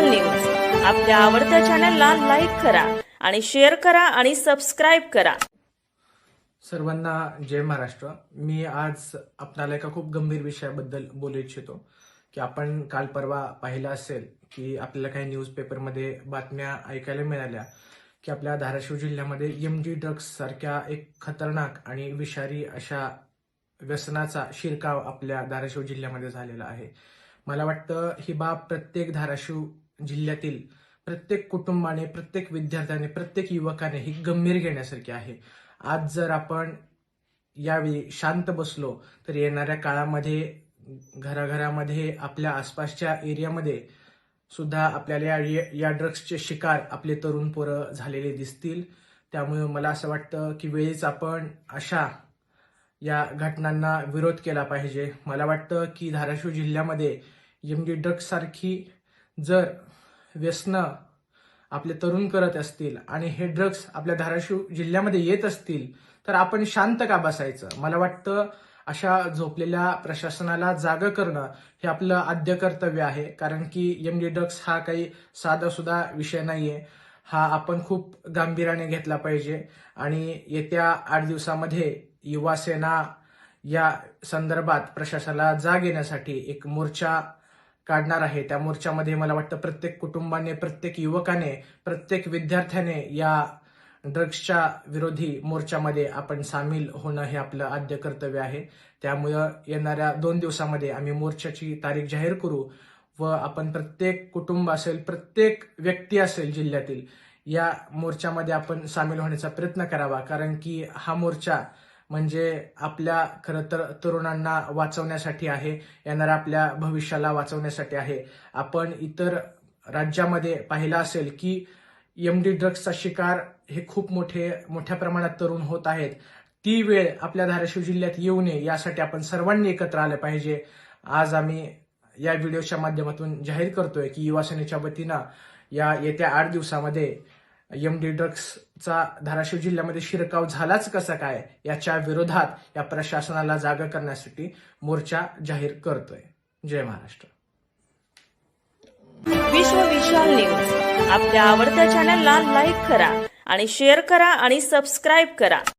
Local news. आपल्या आवडत्या चॅनलला लाईक करा आणि शेअर करा आणि सबस्क्राईब करा. सर्वांना जय महाराष्ट्र. मी आज आपणाला एका खूप गंभीर विषयाबद्दल बोलू इच्छितो की आपण काल परवा पाहिलं असेल की आपल्याला काही न्यूजपेपरमध्ये बातम्या ऐकायला मिळाल्या की आपल्या धाराशिव जिल्ह्यामध्ये एम डी ड्रग्स सारख्या एक खतरनाक आणि विषारी अशा व्यसनाचा शिरकाव आपल्या धाराशिव जिल्ह्यामध्ये झालेला आहे. मला वाटतं ही बाब प्रत्येक धाराशिव जिल्ह्यातील प्रत्येक कुटुंबाने प्रत्येक विद्यार्थ्याने प्रत्येक युवकाने ही गंभीर घेण्यासारखी आहे. आज जर आपण यावेळी शांत बसलो तर येणाऱ्या काळामध्ये घराघरामध्ये आपल्या आसपासच्या एरियामध्ये सुद्धा आपल्याला या या ड्रग्सचे शिकार आपले तरुण पोरं झालेले दिसतील. त्यामुळे मला असं वाटतं की वेळीच आपण अशा या घटनांना विरोध केला पाहिजे. मला वाटतं की धाराशिव जिल्ह्यामध्ये एम डी ड्रग्ससारखी जर व्यसनं आपले तरुण करत असतील आणि हे ड्रग्स आपल्या धाराशिव जिल्ह्यामध्ये येत असतील तर आपण शांत का बसायचं? मला वाटतं अशा झोपलेल्या प्रशासनाला जाग करणं हे आपलं आद्य कर्तव्य आहे. कारण की एम डी ड्रग्स हा काही साधा सुद्धा विषय नाहीये. हा आपण खूप गांभीर्याने घेतला पाहिजे. आणि येत्या आठ दिवसामध्ये युवासेना या संदर्भात प्रशासनाला जाग येण्यासाठी एक मोर्चा काढणार आहे. त्या मोर्चामध्ये मला वाटतं प्रत्येक कुटुंबाने प्रत्येक युवकाने प्रत्येक विद्यार्थ्याने या ड्रग्सच्या विरोधी मोर्चामध्ये आपण सामील होणं हे आपलं आद्य कर्तव्य आहे. त्यामुळं येणाऱ्या दोन दिवसामध्ये आम्ही मोर्चाची तारीख जाहीर करू व आपण प्रत्येक कुटुंब असेल प्रत्येक व्यक्ती असेल जिल्ह्यातील या मोर्चामध्ये आपण सामील होण्याचा प्रयत्न करावा. कारण की हा मोर्चा म्हणजे आपल्या खरं तर तरुणांना वाचवण्यासाठी आहे येणाऱ्या आपल्या भविष्याला वाचवण्यासाठी आहे. आपण इतर राज्यामध्ये पाहिलं असेल की एम डी ड्रग्सचा शिकार हे खूप मोठे मोठ्या प्रमाणात तरुण होत आहेत. ती वेळ आपल्या धाराशिव जिल्ह्यात येऊ नये यासाठी आपण सर्वांनी एकत्र आलं पाहिजे. आज आम्ही या व्हिडिओच्या माध्यमातून जाहीर करतोय की युवा सेनेच्या वतीनं या येत्या आठ दिवसामध्ये एम डी ड्रग्सचा धाराशिव जिल्ह्यामध्ये शिरकाव झालाच कसा काय याच्या विरोधात या प्रशासनाला जागा करण्यासाठी मोर्चा जाहीर करतोय. जय महाराष्ट्र. विश्व विशाल न्यूज. आपल्या आवडत्या चॅनलला लाईक करा आणि शेअर करा आणि सबस्क्राईब करा.